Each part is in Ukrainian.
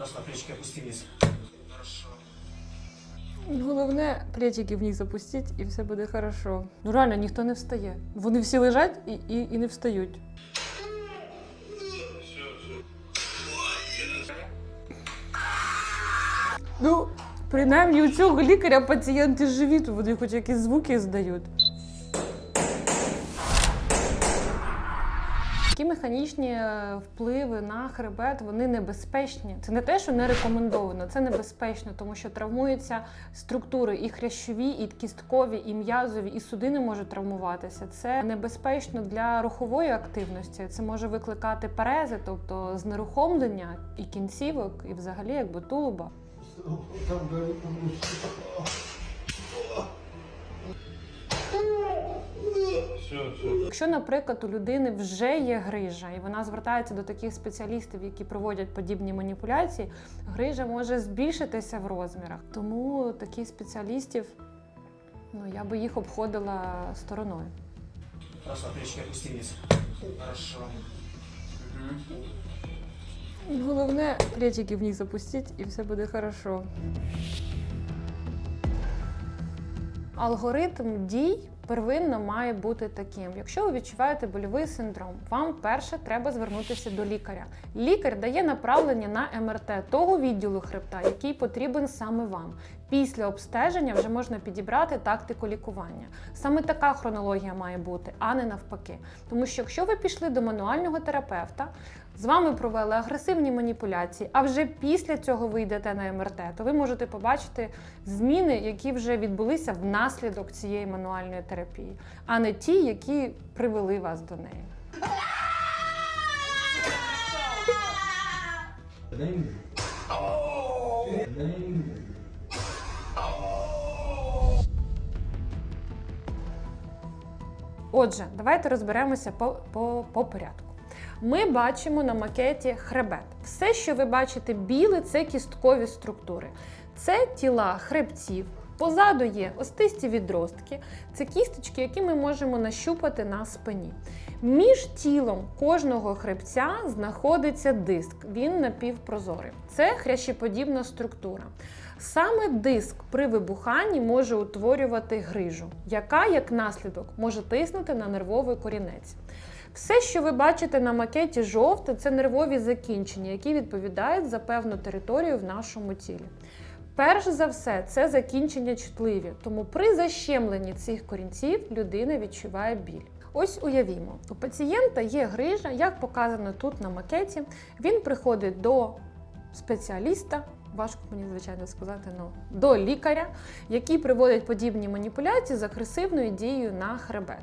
Просто плечики опусти вниз. Головне, плечики вниз запустіть і все буде хорошо. Ну реально ніхто не встає. Вони всі лежать і, і, і не встають. Ну, принаймні у цього лікаря пацієнти живі, то вони хоч якісь звуки здають. Такі механічні е, впливи на хребет вони небезпечні. Це не те, що не рекомендовано, це небезпечно, тому що травмуються структури і хрящові, і кісткові, і м'язові, і судини можуть травмуватися. Це небезпечно для рухової активності. Це може викликати парези, тобто знерухомлення і кінцівок, і взагалі якби тулуба. Там Якщо, наприклад, у людини вже є грижа, і вона звертається до таких спеціалістів, які проводять подібні маніпуляції, грижа може збільшитися в розмірах. Тому таких спеціалістів ну, я би їх обходила стороною. Хорошо. Головне, плечики вниз запустіть і все буде хорошо. Алгоритм дій первинно має бути таким. Якщо ви відчуваєте больовий синдром, вам перше треба звернутися до лікаря. Лікар дає направлення на МРТ того відділу хребта, який потрібен саме вам. Після обстеження вже можна підібрати тактику лікування. Саме така хронологія має бути, а не навпаки. Тому що якщо ви пішли до мануального терапевта, з вами провели агресивні маніпуляції, а вже після цього ви йдете на МРТ, то ви можете побачити зміни, які вже відбулися внаслідок цієї мануальної терапії, а не ті, які привели вас до неї. Отже, давайте розберемося по, по, по порядку. Ми бачимо на макеті хребет. Все, що ви бачите біле, це кісткові структури. Це тіла хребців. Позаду є остисті відростки, це кісточки, які ми можемо нащупати на спині. Між тілом кожного хребця знаходиться диск, він напівпрозорий. Це хрящеподібна структура. Саме диск при вибуханні може утворювати грижу, яка, як наслідок, може тиснути на нервовий корінець. Все, що ви бачите на макеті жовте, це нервові закінчення, які відповідають за певну територію в нашому тілі. Перш за все, це закінчення чутливі, тому при защемленні цих корінців людина відчуває біль. Ось уявімо, у пацієнта є грижа, як показано тут на макеті. Він приходить до спеціаліста, важко мені звичайно сказати, ну до лікаря, який проводить подібні маніпуляції з агресивною дією на хребет.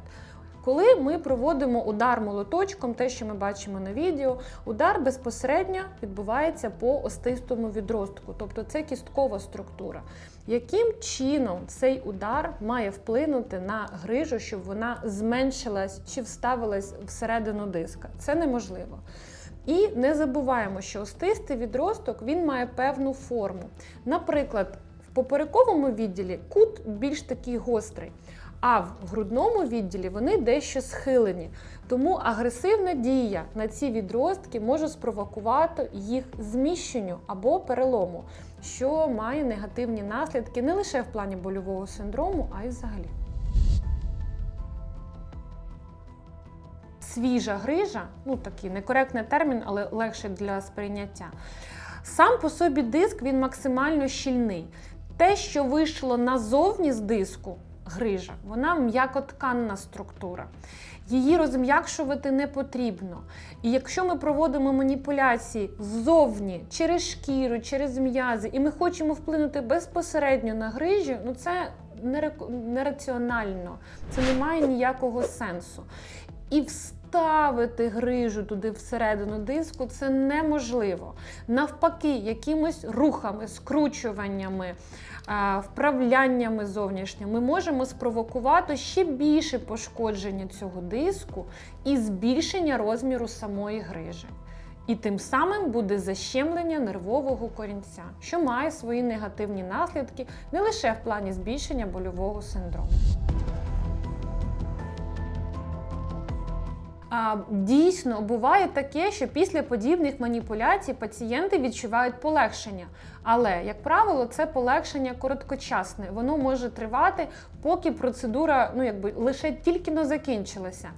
Коли ми проводимо удар молоточком, те, що ми бачимо на відео, удар безпосередньо відбувається по остистому відростку, тобто це кісткова структура. Яким чином цей удар має вплинути на грижу, щоб вона зменшилась чи вставилась всередину диска? Це неможливо. І не забуваємо, що остистий відросток він має певну форму. Наприклад, в поперековому відділі кут більш такий гострий. А в грудному відділі вони дещо схилені. Тому агресивна дія на ці відростки може спровокувати їх зміщенню або перелому, що має негативні наслідки не лише в плані больового синдрому, а й взагалі. Свіжа грижа, ну такий некоректний термін, але легше для сприйняття. Сам по собі диск він максимально щільний. Те, що вийшло назовні з диску, грижа, вона м'якотканна структура. Її розм'якшувати не потрібно. І якщо ми проводимо маніпуляції ззовні, через шкіру, через м'язи, і ми хочемо вплинути безпосередньо на грижі, ну це нераціонально, це не має ніякого сенсу. І вставити грижу туди всередину диску це неможливо. Навпаки, якимись рухами, скручуваннями, вправляннями зовнішніми ми можемо спровокувати ще більше пошкодження цього диску і збільшення розміру самої грижі. І тим самим буде защемлення нервового корінця, що має свої негативні наслідки не лише в плані збільшення больового синдрому. А дійсно, буває таке, що після подібних маніпуляцій пацієнти відчувають полегшення. Але, як правило, це полегшення короткочасне. Воно може тривати, поки процедура ну, якби, лише тільки но закінчилася.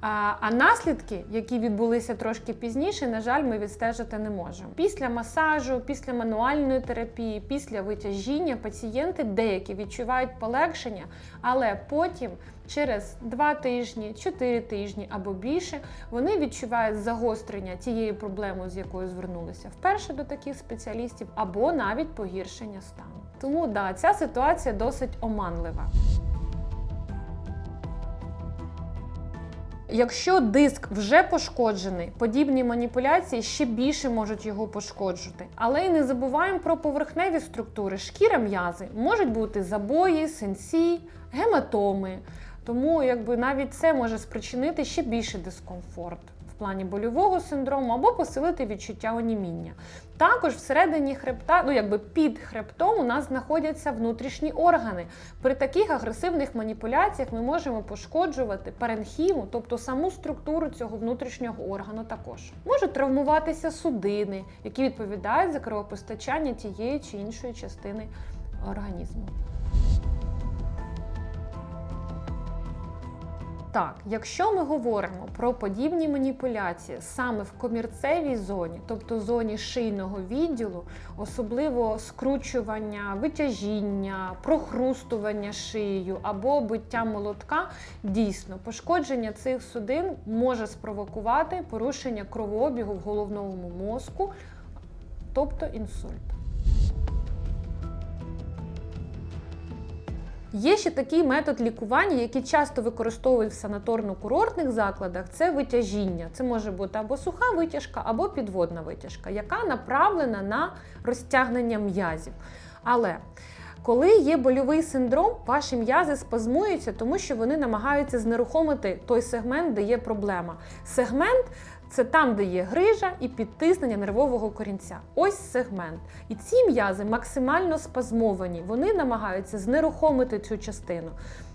А, наслідки, які відбулися трошки пізніше, на жаль, ми відстежити не можемо. Після масажу, після мануальної терапії, після витяжіння пацієнти деякі відчувають полегшення, але потім, через 2 тижні, 4 тижні або більше, вони відчувають загострення тієї проблеми, з якою звернулися вперше до таких спеціалістів, або навіть погіршення стану. Тому да, ця ситуація досить оманлива. Якщо диск вже пошкоджений, подібні маніпуляції ще більше можуть його пошкоджувати. Але й не забуваємо про поверхневі структури. Шкіра м'язи можуть бути забої, сенсі, гематоми. Тому якби навіть це може спричинити ще більший дискомфорт плані больового синдрому або посилити відчуття оніміння. Також всередині хребта, ну якби під хребтом, у нас знаходяться внутрішні органи. При таких агресивних маніпуляціях ми можемо пошкоджувати паренхіму, тобто саму структуру цього внутрішнього органу також. Можуть травмуватися судини, які відповідають за кровопостачання тієї чи іншої частини організму. Так, якщо ми говоримо про подібні маніпуляції саме в комірцевій зоні, тобто зоні шийного відділу, особливо скручування, витяжіння, прохрустування шиєю або биття молотка, дійсно пошкодження цих судин може спровокувати порушення кровообігу в головному мозку, тобто інсульт. Є ще такий метод лікування, який часто використовують в санаторно-курортних закладах. Це витяжіння. Це може бути або суха витяжка, або підводна витяжка, яка направлена на розтягнення м'язів. Але коли є больовий синдром, ваші м'язи спазмуються, тому що вони намагаються знерухомити той сегмент, де є проблема. Сегмент це там, де є грижа і підтиснення нервового корінця. Ось сегмент. І ці м'язи максимально спазмовані. Вони намагаються знерухомити цю частину.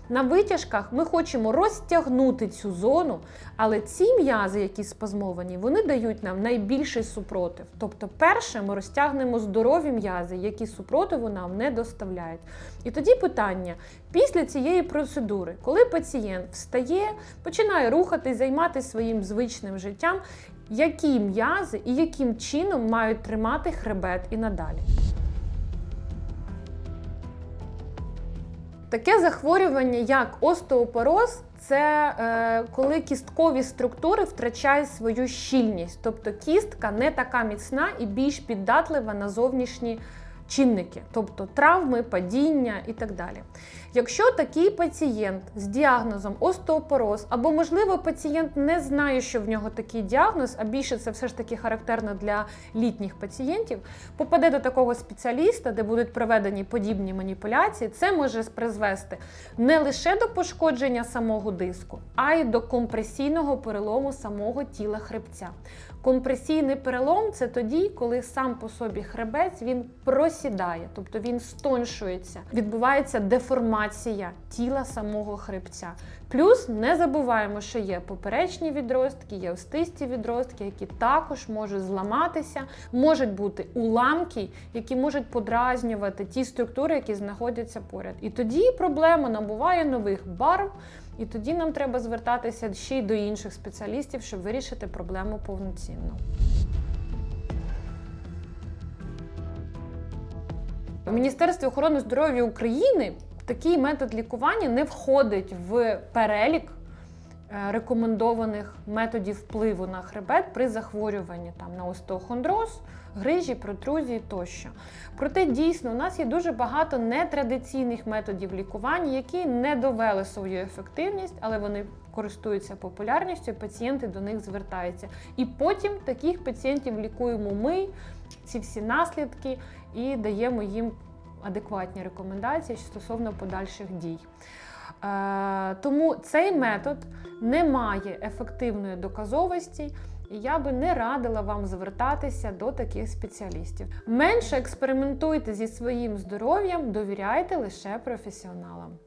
На витяжках ми хочемо розтягнути цю зону, але ці м'язи, які спазмовані, вони дають нам найбільший супротив. Тобто, перше, ми розтягнемо здорові м'язи, які супротиву нам не доставляють. І тоді питання: після цієї процедури, коли пацієнт встає, починає рухатись, займатися своїм звичним життям, які м'язи і яким чином мають тримати хребет і надалі. Таке захворювання, як остеопороз, це е, коли кісткові структури втрачають свою щільність, тобто кістка не така міцна і більш піддатлива на зовнішні чинники, тобто травми, падіння і так далі. Якщо такий пацієнт з діагнозом остеопороз, або, можливо, пацієнт не знає, що в нього такий діагноз, а більше це все ж таки характерно для літніх пацієнтів, попаде до такого спеціаліста, де будуть проведені подібні маніпуляції, це може призвести не лише до пошкодження самого диску, а й до компресійного перелому самого тіла хребця. Компресійний перелом це тоді, коли сам по собі хребець він просідає, тобто він стоншується, відбувається деформація тіла самого хребця. Плюс не забуваємо, що є поперечні відростки, є остисті відростки, які також можуть зламатися, можуть бути уламки, які можуть подразнювати ті структури, які знаходяться поряд. І тоді проблема набуває нових барв. І тоді нам треба звертатися ще й до інших спеціалістів, щоб вирішити проблему повноцінно. В Міністерстві охорони здоров'я України такий метод лікування не входить в перелік е, рекомендованих методів впливу на хребет при захворюванні там, на остеохондроз, грижі, протрузії тощо. Проте дійсно у нас є дуже багато нетрадиційних методів лікування, які не довели свою ефективність, але вони користуються популярністю, пацієнти до них звертаються. І потім таких пацієнтів лікуємо ми, ці всі наслідки, і даємо їм адекватні рекомендації стосовно подальших дій. Е, тому цей метод не має ефективної доказовості. І я би не радила вам звертатися до таких спеціалістів. Менше експериментуйте зі своїм здоров'ям, довіряйте лише професіоналам.